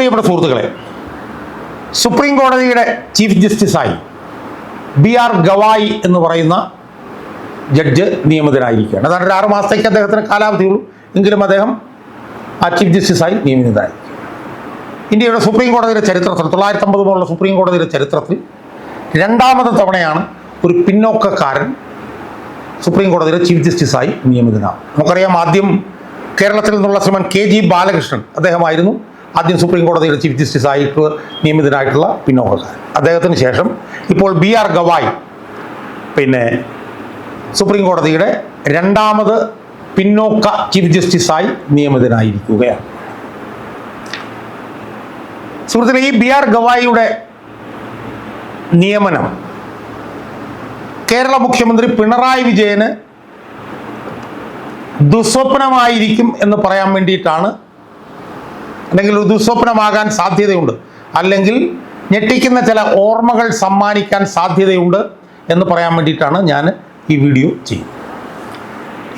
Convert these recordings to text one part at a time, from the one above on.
പ്രിയപ്പെട്ട സുഹൃത്തുക്കളെ സുപ്രീം കോടതിയുടെ ചീഫ് ജസ്റ്റിസായി ബി ആർ ഗവായി എന്ന് പറയുന്ന ജഡ്ജ് നിയമിതനായിരിക്കുകയാണ്. അതാണ് ഒരു ആറ് മാസത്തേക്ക് അദ്ദേഹത്തിന് കാലാവധിയുള്ളൂ എങ്കിലും അദ്ദേഹം ആ ചീഫ് ജസ്റ്റിസായി നിയമിതനായി ഇന്ത്യയുടെ സുപ്രീം കോടതിയുടെ ചരിത്രത്തിൽ തൊള്ളായിരത്തി അമ്പത് മുതലുള്ള സുപ്രീം കോടതിയുടെ ചരിത്രത്തിൽ രണ്ടാമത്തെ തവണയാണ് ഒരു പിന്നോക്കക്കാരൻ സുപ്രീം കോടതിയുടെ ചീഫ് ജസ്റ്റിസായി നിയമിതനാണ് നമുക്കറിയാം ആദ്യം കേരളത്തിൽ നിന്നുള്ള ശ്രീമാൻ കെ ജി ബാലകൃഷ്ണൻ അദ്ദേഹമായിരുന്നു. ആദ്യം സുപ്രീം കോടതിയുടെ ചീഫ് ജസ്റ്റിസ് ആയിട്ട് നിയമിതനായിട്ടുള്ള പിന്നോക്ക. അദ്ദേഹത്തിന് ശേഷം ഇപ്പോൾ ബി ആർ ഗവായ് പിന്നെ സുപ്രീം കോടതിയുടെ രണ്ടാമത് പിന്നോക്ക ചീഫ് ജസ്റ്റിസായി നിയമിതനായിരിക്കുകയാണ്. സുഹൃത്തുക്കളെ ഈ ബി ആർ ഗവായിയുടെ നിയമനം കേരള മുഖ്യമന്ത്രി പിണറായി വിജയന് ദുസ്വപ്നമായിരിക്കും എന്ന് പറയാൻ വേണ്ടിയിട്ടാണ് അല്ലെങ്കിൽ ഒരു ദുസ്വപ്നമാകാൻ സാധ്യതയുണ്ട്. അല്ലെങ്കിൽ ഞെട്ടിക്കുന്ന ചില ഓർമ്മകൾ സമ്മാനിക്കാൻ സാധ്യതയുണ്ട് എന്ന് പറയാൻ വേണ്ടിയിട്ടാണ് ഞാൻ ഈ വീഡിയോ ചെയ്യുന്നത്.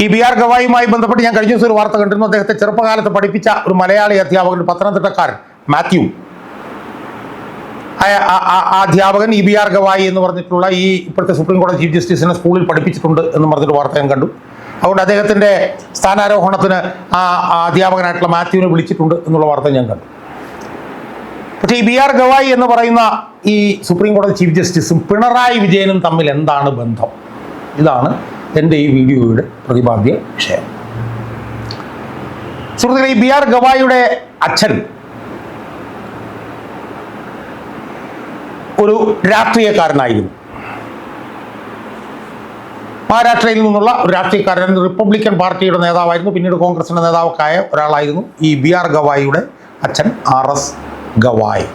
ഈ ബി ആർ ഗവായുമായി ബന്ധപ്പെട്ട് ഞാൻ കഴിഞ്ഞ ദിവസം ഒരു വാർത്ത കണ്ടിരുന്നു. അദ്ദേഹത്തെ ചെറുപ്പകാലത്ത് പഠിപ്പിച്ച ഒരു മലയാളി അധ്യാപകൻ പത്തനംതിട്ടക്കാരൻ മാത്യു. ആ- അധ്യാപകൻ ഇ ബി ആർ ഗവായി എന്ന് പറഞ്ഞിട്ടുള്ള ഈ ഇപ്പോഴത്തെ സുപ്രീം കോടതി ചീഫ് ജസ്റ്റിസിനെ സ്കൂളിൽ പഠിപ്പിച്ചിട്ടുണ്ട് എന്ന് പറഞ്ഞിട്ട് വാർത്ത ഞാൻ കണ്ടു. അതുകൊണ്ട് അദ്ദേഹത്തിന്റെ സ്ഥാനാരോഹണത്തിന് ആ അധ്യാപകനായിട്ടുള്ള മാത്യുവിനെ വിളിച്ചിട്ടുണ്ട് എന്നുള്ള വാർത്ത ഞാൻ കണ്ടു. പക്ഷേ ഈ ബി ആർ ഗവായി എന്ന് പറയുന്ന ഈ സുപ്രീം കോടതി ചീഫ് ജസ്റ്റിസും പിണറായി വിജയനും തമ്മിൽ എന്താണ് ബന്ധം? ഇതാണ് എന്റെ ഈ വീഡിയോയുടെ പ്രതിപാദ്യ വിഷയം. സുഹൃത്തുക്കളെ ഈ ബി ആർ ഗവായിയുടെ അച്ഛൻ ഒരു രാഷ്ട്രീയക്കാരനായിരുന്നു. മഹാരാഷ്ട്രയിൽ നിന്നുള്ള ഒരു രാഷ്ട്രീയക്കാരൻ റിപ്പബ്ലിക്കൻ പാർട്ടിയുടെ നേതാവായിരുന്നു. പിന്നീട് കോൺഗ്രസിന്റെ നേതാവൊക്കെ ഒരാളായിരുന്നു ഈ ബി ആർ ഗവായിയുടെ അച്ഛൻ R S Gavai.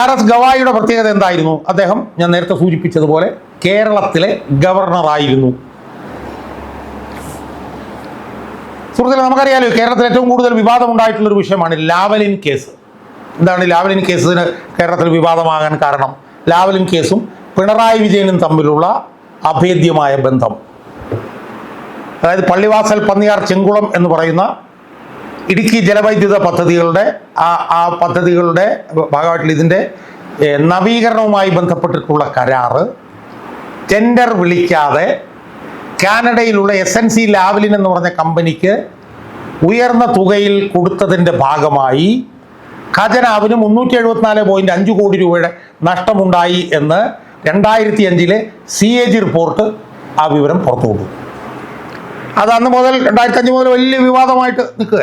R S ഗവായിയുടെ പ്രത്യേകത എന്തായിരുന്നു? അദ്ദേഹം ഞാൻ നേരത്തെ സൂചിപ്പിച്ചതുപോലെ കേരളത്തിലെ ഗവർണറായിരുന്നു. സുഹൃത്തുക്കളെ നമുക്കറിയാലോ കേരളത്തിൽ ഏറ്റവും കൂടുതൽ വിവാദം ഉണ്ടായിട്ടുള്ള ഒരു വിഷയമാണ് ലാവലിൻ കേസ്. എന്താണ് ലാവലിൻ കേസിന് കേരളത്തിൽ വിവാദമാകാൻ കാരണം? ലാവലിൻ കേസും പിണറായി വിജയനും തമ്മിലുള്ള അഭേദ്യമായ ബന്ധം. അതായത് പള്ളിവാസൽ പന്നിയാർ ചെങ്കുളം എന്ന് പറയുന്ന ഇടുക്കി ജലവൈദ്യുത പദ്ധതികളുടെ ആ ആ പദ്ധതികളുടെ ഭാഗമായിട്ടുള്ള ഇതിന്റെ നവീകരണവുമായി ബന്ധപ്പെട്ടിട്ടുള്ള കരാറ്. ടെൻഡർ വിളിക്കാതെ കാനഡയിലുള്ള എസ് എൻ സി ലാവലിൻ എന്ന് പറഞ്ഞ കമ്പനിക്ക് ഉയർന്ന തുകയിൽ കൊടുത്തതിന്റെ ഭാഗമായി ഖജനാവിന് മുന്നൂറ്റി എഴുപത്തിനാല് പോയിന്റ് അഞ്ച് കോടി രൂപയുടെ നഷ്ടമുണ്ടായി എന്ന് രണ്ടായിരത്തി അഞ്ചിലെ സി എ ജി റിപ്പോർട്ട് ആ വിവരം പുറത്തു കൊണ്ടു. അത് അന്ന് മുതൽ രണ്ടായിരത്തി അഞ്ച് മുതൽ വലിയ വിവാദമായിട്ട് നിൽക്കുക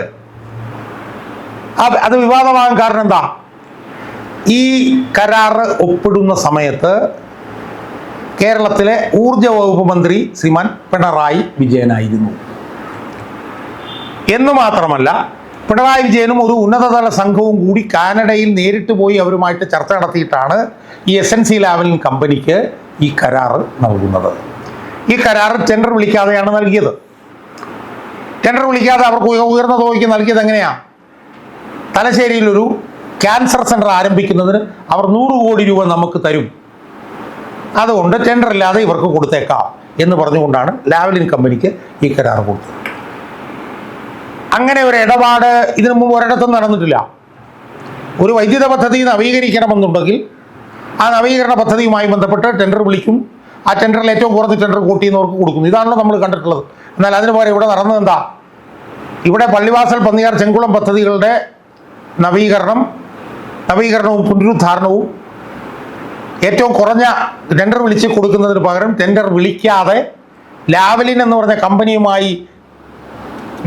അത് വിവാദമാകാൻ കാരണം എന്താ? ഈ കരാറ് ഒപ്പിടുന്ന സമയത്ത് കേരളത്തിലെ ഊർജ വകുപ്പ് മന്ത്രി ശ്രീമാൻ പിണറായി വിജയനായിരുന്നു. എന്ന് മാത്രമല്ല പിണറായി വിജയനും ഒരു ഉന്നതതല സംഘവും കൂടി കാനഡയിൽ നേരിട്ട് പോയി അവരുമായിട്ട് ചർച്ച നടത്തിയിട്ടാണ് ഈ എസ് എൻ സി ലാവലിൻ കമ്പനിക്ക് ഈ കരാർ നൽകുന്നത്. ഈ കരാർ ടെൻഡർ വിളിക്കാതെയാണ് നൽകിയത്. ടെൻഡർ വിളിക്കാതെ അവർക്ക് ഉയർന്ന തുകയ്ക്ക് നൽകിയത് എങ്ങനെയാ? തലശ്ശേരിയിലൊരു ക്യാൻസർ സെന്റർ ആരംഭിക്കുന്നതിന് അവർ നൂറ് കോടി രൂപ നമുക്ക് തരും. അതുകൊണ്ട് ടെൻഡർ ഇല്ലാതെ ഇവർക്ക് കൊടുത്തേക്കാം എന്ന് പറഞ്ഞുകൊണ്ടാണ് ലാവലിൻ കമ്പനിക്ക് ഈ കരാർ കൊടുത്തത്. അങ്ങനെ ഒരു ഇടപാട് ഇതിനു മുമ്പ് ഒരിടത്തും നടന്നിട്ടില്ല. ഒരു വൈദ്യുത പദ്ധതി നവീകരിക്കണമെന്നുണ്ടെങ്കിൽ ആ നവീകരണ പദ്ധതിയുമായി ബന്ധപ്പെട്ട് ടെൻഡർ വിളിക്കും. ആ ടെൻഡറിൽ ഏറ്റവും കുറഞ്ഞ ടെൻഡർ കൂട്ടിയെന്നവർക്ക് കൊടുക്കും. ഇതാണല്ലോ നമ്മൾ കണ്ടിട്ടുള്ളത്. എന്നാൽ അതിന് പകരം ഇവിടെ നടന്നത് എന്താ? ഇവിടെ പള്ളിവാസൽ പന്നിയാർ ചെങ്കുളം പദ്ധതികളുടെ നവീകരണം നവീകരണവും പുനരുദ്ധാരണവും ഏറ്റവും കുറഞ്ഞ ടെൻഡർ വിളിച്ച് കൊടുക്കുന്നതിന് പകരം ടെൻഡർ വിളിക്കാതെ ലാവലിൻ എന്ന് പറഞ്ഞ കമ്പനിയുമായി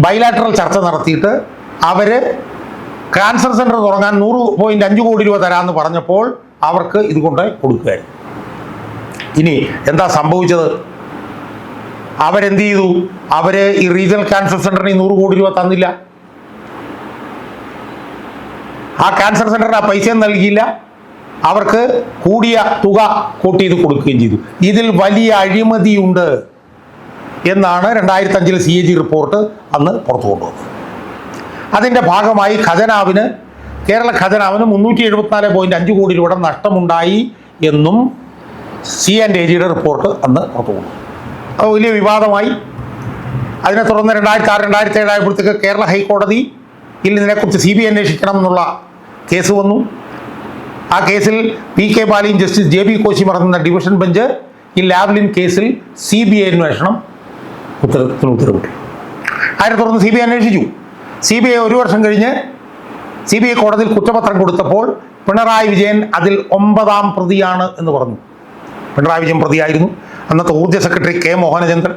ബൈലാറ്ററൽ ചർച്ച നടത്തിയിട്ട് അവർ ക്യാൻസർ സെന്റർ തുടങ്ങാൻ നൂറ് പോയിന്റ് അഞ്ച് കോടി രൂപ തരാമെന്ന് പറഞ്ഞപ്പോൾ അവർക്ക് ഇതുകൊണ്ട് കൊടുക്കുകയായിരുന്നു. ഇനി എന്താ സംഭവിച്ചത്? അവരെന്ത് ചെയ്തു? അവർ ഈ റീജിയണൽ ക്യാൻസർ സെന്ററിന് ഈ നൂറ് കോടി രൂപ തന്നില്ല. ആ ക്യാൻസർ സെന്ററിന് ആ പൈസയും നൽകിയില്ല. അവർക്ക് കൂടിയ തുക കൂട്ടി ഇത് കൊടുക്കുകയും ചെയ്തു. ഇതിൽ വലിയ അഴിമതിയുണ്ട്. എന്നാണ് രണ്ടായിരത്തി അഞ്ചിലെ സി എ ജി റിപ്പോർട്ട് അന്ന് പുറത്തു കൊണ്ടുവന്നത്. അതിന്റെ ഭാഗമായി ഖജനാവിന് കേരള ഖജനാവിന് മുന്നൂറ്റി എഴുപത്തിനാല് പോയിന്റ് അഞ്ച് കോടി രൂപയുടെ നഷ്ടമുണ്ടായി എന്നും സി ആൻഡ് എ ജിയുടെ റിപ്പോർട്ട് അന്ന് പുറത്തു കൊണ്ടു അത് വലിയ വിവാദമായി. അതിനെ തുടർന്ന് രണ്ടായിരത്തി ആറ് രണ്ടായിരത്തി ഏഴായപ്പോഴത്തേക്ക് കേരള ഹൈക്കോടതി ഇതിൽ ഇതിനെക്കുറിച്ച് സി ബി ഐ അന്വേഷിക്കണം എന്നുള്ള കേസ് വന്നു. ആ കേസിൽ പി കെ ബാലിയും ജസ്റ്റിസ് ജെ ബി കോശി അടങ്ങുന്ന ഡിവിഷൻ ബെഞ്ച് ഈ ലാവ്ലിൻ കേസിൽ സി ബി ഐ അന്വേഷണം ഉത്തരത്തിന് ഉത്തരവിട്ടു അതിനെ തുടർന്ന് സി ബി ഐ അന്വേഷിച്ചു? സി ബി ഐ ഒരു വർഷം കഴിഞ്ഞ് സി ബി ഐ കോടതിയിൽ കുറ്റപത്രം കൊടുത്തപ്പോൾ പിണറായി വിജയൻ അതിൽ ഒമ്പതാം പ്രതിയാണ് എന്ന് പറഞ്ഞു. പിണറായി വിജയൻ പ്രതിയായിരുന്നു. അന്നത്തെ ഊർജ സെക്രട്ടറി കെ മോഹനചന്ദ്രൻ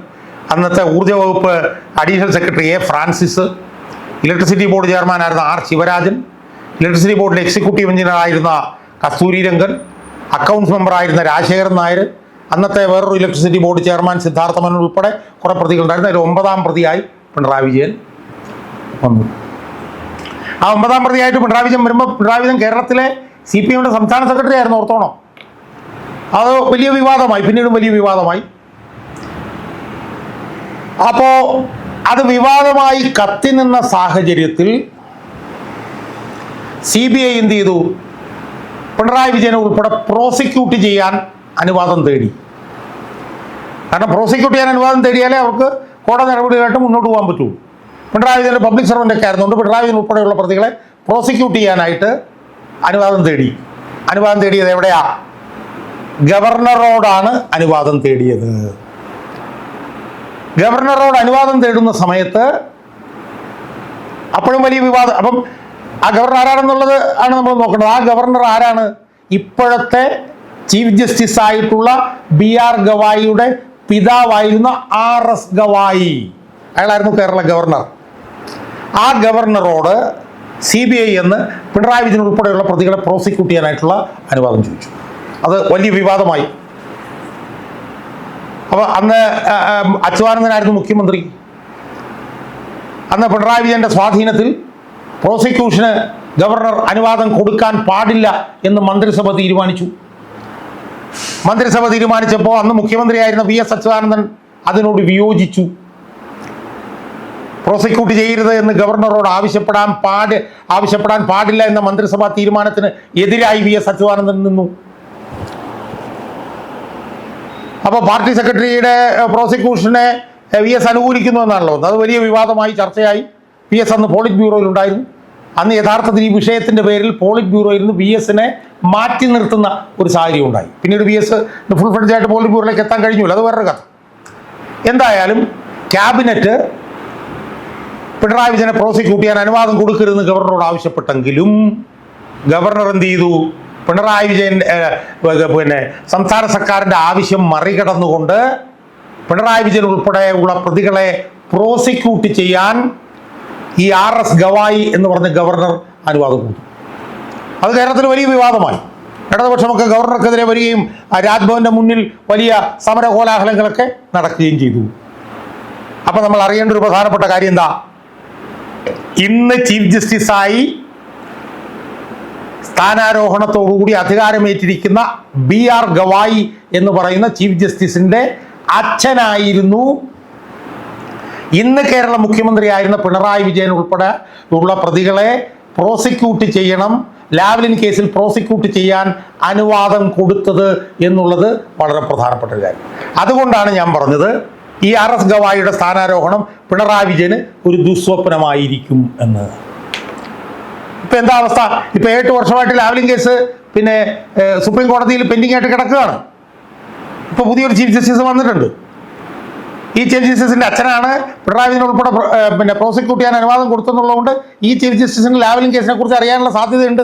അന്നത്തെ ഊർജ വകുപ്പ് additional secretary A Francis electricity board chairman ആയിരുന്ന ആർ ശിവരാജൻ ഇലക്ട്രിസിറ്റി ബോർഡിലെ എക്സിക്യൂട്ടീവ് എഞ്ചിനീയർ ആയിരുന്ന കസ്തൂരി രംഗൻ അക്കൗണ്ട്സ് മെമ്പറായിരുന്ന രാജശേഖരൻ നായർ അന്നത്തെ വേറൊരു electricity board chairman Siddhartha Menon ഉൾപ്പെടെ കുറേ പ്രതികളുണ്ടായിരുന്നു. അതിൽ ഒമ്പതാം പ്രതിയായി പിണറായി വിജയൻ വന്നു. ആ ഒമ്പതാം പ്രതിയായിട്ട് പിണറായി വിജയൻ വരുമ്പോൾ പിണറായി വിജയൻ കേരളത്തിലെ സി പി എമ്മിന്റെ സംസ്ഥാന സെക്രട്ടറി ആയിരുന്നു ഓർത്തോണം? അത് വലിയ വിവാദമായി പിന്നീടും വലിയ വിവാദമായി. അപ്പോ അത് വിവാദമായി കത്തി നിന്ന സാഹചര്യത്തിൽ സി ബി ഐ എന്ത് ചെയ്തു? പിണറായി വിജയനെ ഉൾപ്പെടെ പ്രോസിക്യൂട്ട് ചെയ്യാൻ അനുവാദം തേടി. കാരണം പ്രോസിക്യൂട്ട് ചെയ്യാൻ അനുവാദം തേടിയാലേ അവർക്ക് കോടതി നടപടികളായിട്ട് മുന്നോട്ട് പോകാൻ പറ്റുള്ളൂ പിണറായി വിജയന്റെ പബ്ലിക് സർവന്റ് ഒക്കെ ആയിരുന്നുകൊണ്ട് പിണറായി വിജയൻ ഉൾപ്പെടെയുള്ള പ്രതികളെ പ്രോസിക്യൂട്ട് ചെയ്യാനായിട്ട് അനുവാദം തേടി. അനുവാദം തേടിയത് എവിടെയാ? ഗവർണറോടാണ് അനുവാദം തേടിയത്. ഗവർണറോട് അനുവാദം തേടുന്ന സമയത്ത് അപ്പോഴും വലിയ വിവാദം. അപ്പം ആ ഗവർണർ ആരാണെന്നുള്ളത് ആണ് നമ്മൾ നോക്കേണ്ടത്. ആ ഗവർണർ ആരാണ്? ഇപ്പോഴത്തെ ചീഫ് ജസ്റ്റിസ് ആയിട്ടുള്ള ബി ആർ ഗവായിയുടെ പിതാവായിരുന്ന ആർ എസ് ഗവായി. അയാളായിരുന്നു കേരള ഗവർണർ. ആ ഗവർണറോട് സി ബി ഐ എന്ന് പിണറായി വിജയൻ ഉൾപ്പെടെയുള്ള പ്രതികളെ പ്രോസിക്യൂട്ട് ചെയ്യാനായിട്ടുള്ള അനുവാദം ചോദിച്ചു. അത് വലിയ വിവാദമായി. അപ്പോൾ അന്ന് അച്യുതാനന്ദനായിരുന്നു മുഖ്യമന്ത്രി. അന്ന് പിണറായി വിജയന്റെ സ്വാധീനത്തിൽ പ്രോസിക്യൂഷന് ഗവർണർ അനുവാദം കൊടുക്കാൻ പാടില്ല എന്ന് മന്ത്രിസഭ തീരുമാനിച്ചു. മന്ത്രിസഭ തീരുമാനിച്ചപ്പോൾ അന്ന് മുഖ്യമന്ത്രിയായിരുന്ന വി എസ് അച്യുതാനന്ദൻ അതിനോട് വിയോജിച്ചു. പ്രോസിക്യൂട്ട് ചെയ്യരുത് എന്ന് ഗവർണറോട് ആവശ്യപ്പെടാൻ പാട് ആവശ്യപ്പെടാൻ പാടില്ല എന്ന മന്ത്രിസഭാ തീരുമാനത്തിന് എതിരായി വി എസ് അച്യുതാനന്ദൻ നിന്നു. അപ്പോൾ പാർട്ടി സെക്രട്ടറിയുടെ പ്രോസിക്യൂഷനെ വി എസ് അനുകൂലിക്കുന്നു എന്നാണല്ലോ. അത് വലിയ വിവാദമായി ചർച്ചയായി. പി എസ് അന്ന് പോളിറ്റ് ബ്യൂറോയിൽ ഉണ്ടായിരുന്നു അന്ന് യഥാർത്ഥത്തിൽ ഈ വിഷയത്തിന്റെ പേരിൽ പോളിറ്റ് ബ്യൂറോയിൽ നിന്ന് വി എസിനെ മാറ്റി നിർത്തുന്ന ഒരു സാഹചര്യം ഉണ്ടായി. പിന്നീട് വി എസ് ഫുൾ ഫ്രഡ്ജ് ആയിട്ട് പോളിറ്റ് ബ്യൂറോയിലേക്ക് എത്താൻ കഴിഞ്ഞില്ല അത് വേറൊരു കഥ. എന്തായാലും ക്യാബിനറ്റ് പിണറായി വിജയനെ പ്രോസിക്യൂട്ട് ചെയ്യാൻ അനുവാദം കൊടുക്കരുതെന്ന് ഗവർണറോട് ആവശ്യപ്പെട്ടെങ്കിലും ഗവർണർ എന്ത് ചെയ്തു? പിണറായി വിജയൻ പിന്നെ സംസ്ഥാന സർക്കാരിന്റെ ആവശ്യം മറികടന്നുകൊണ്ട് പിണറായി വിജയൻ ഉൾപ്പെടെയുള്ള പ്രതികളെ പ്രോസിക്യൂട്ട് ചെയ്യാൻ ഈ ആർ എസ് ഗവായി എന്ന് പറഞ്ഞ ഗവർണർ അനുവാദം കൊടുത്തു. അത് കേരളത്തിൽ വലിയ വിവാദമായി. ഇടതുപക്ഷമൊക്കെ ഗവർണർക്കെതിരെ വരികയും രാജ്ഭവന്റെ മുന്നിൽ വലിയ സമര കോലാഹലങ്ങളൊക്കെ നടക്കുകയും ചെയ്തു. അപ്പൊ നമ്മൾ അറിയേണ്ട ഒരു പ്രധാനപ്പെട്ട കാര്യം എന്താ? ഇന്ന് ചീഫ് ജസ്റ്റിസായി സ്ഥാനാരോഹണത്തോടുകൂടി അധികാരമേറ്റിരിക്കുന്ന ബി ആർ ഗവായി എന്ന് പറയുന്ന ചീഫ് ജസ്റ്റിസിന്റെ അച്ഛനായിരുന്നു ഇന്ന് കേരള മുഖ്യമന്ത്രിയായിരുന്ന പിണറായി വിജയൻ ഉൾപ്പെടെ ഉള്ള പ്രതികളെ പ്രോസിക്യൂട്ട് ചെയ്യണം. ലാവ്ലിൻ കേസിൽ പ്രോസിക്യൂട്ട് ചെയ്യാൻ അനുവാദം കൊടുത്തത് എന്നുള്ളത് വളരെ പ്രധാനപ്പെട്ട കാര്യം. അതുകൊണ്ടാണ് ഞാൻ പറഞ്ഞത് ഈ ആർ എസ് ഗവായിയുടെ സ്ഥാനാരോഹണം പിണറായി വിജയന് ഒരു ദുസ്വപ്നമായിരിക്കും എന്ന്. ഇപ്പൊ എന്താ അവസ്ഥ? ഇപ്പൊ എട്ട് വർഷമായിട്ട് ലാവ്ലിൻ കേസ് പിന്നെ സുപ്രീം കോടതിയിൽ പെൻഡിംഗ് ആയിട്ട് കിടക്കുകയാണ്. ഇപ്പൊ പുതിയൊരു ചീഫ് ജസ്റ്റിസ് വന്നിട്ടുണ്ട്. ഈ ചീഫ് ജസ്റ്റിസിന്റെ അച്ഛനാണ്. പിണറായി വിജയൻ ഉൾപ്പെടെ പിന്നെ പ്രോസിക്യൂട്ട് ചെയ്യാൻ അനുവാദം കൊടുത്തെന്നുള്ളതുകൊണ്ട് ഈ ചീഫ് ജസ്റ്റിസിന് ലാവലിംഗ് കേസിനെ കുറിച്ച് അറിയാനുള്ള സാധ്യതയുണ്ട്.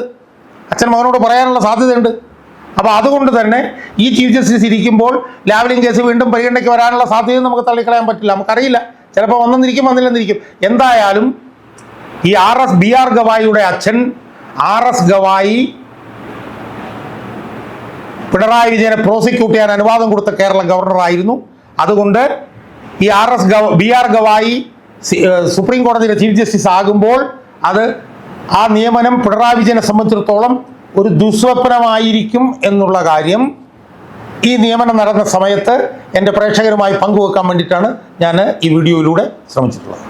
അച്ഛൻ മകനോട് പറയാനുള്ള സാധ്യതയുണ്ട്. അപ്പോൾ അതുകൊണ്ട് തന്നെ ഈ ചീഫ് ജസ്റ്റിസ് ഇരിക്കുമ്പോൾ ലാവലിംഗ് കേസ് വീണ്ടും പരിഗണനയ്ക്ക് വരാനുള്ള സാധ്യത നമുക്ക് തള്ളിക്കളയാൻ പറ്റില്ല. നമുക്കറിയില്ല. ചിലപ്പോൾ വന്നെന്നിരിക്കും വന്നില്ലെന്നിരിക്കും. എന്തായാലും ഈ ആർ എസ് ബി ആർ ഗവായിയുടെ അച്ഛൻ ആർ എസ് ഗവായി പിണറായി വിജയനെ പ്രോസിക്യൂട്ട് ചെയ്യാൻ അനുവാദം കൊടുത്ത കേരള ഗവർണറായിരുന്നു. അതുകൊണ്ട് ഈ ആർ എസ് ഗവ ബി ആർ ഗവായി സുപ്രീം കോടതിയുടെ ചീഫ് ജസ്റ്റിസ് ആകുമ്പോൾ അത് ആ നിയമനം പിണറായി വിജയനെ സംബന്ധിച്ചിടത്തോളം ഒരു ദുസ്വപ്നമായിരിക്കും എന്നുള്ള കാര്യം ഈ നിയമനം നടന്ന സമയത്ത് എന്റെ പ്രേക്ഷകരുമായി പങ്കുവെക്കാൻ വേണ്ടിയിട്ടാണ് ഞാൻ ഈ വീഡിയോയിലൂടെ ശ്രമിച്ചിട്ടുള്ളത്.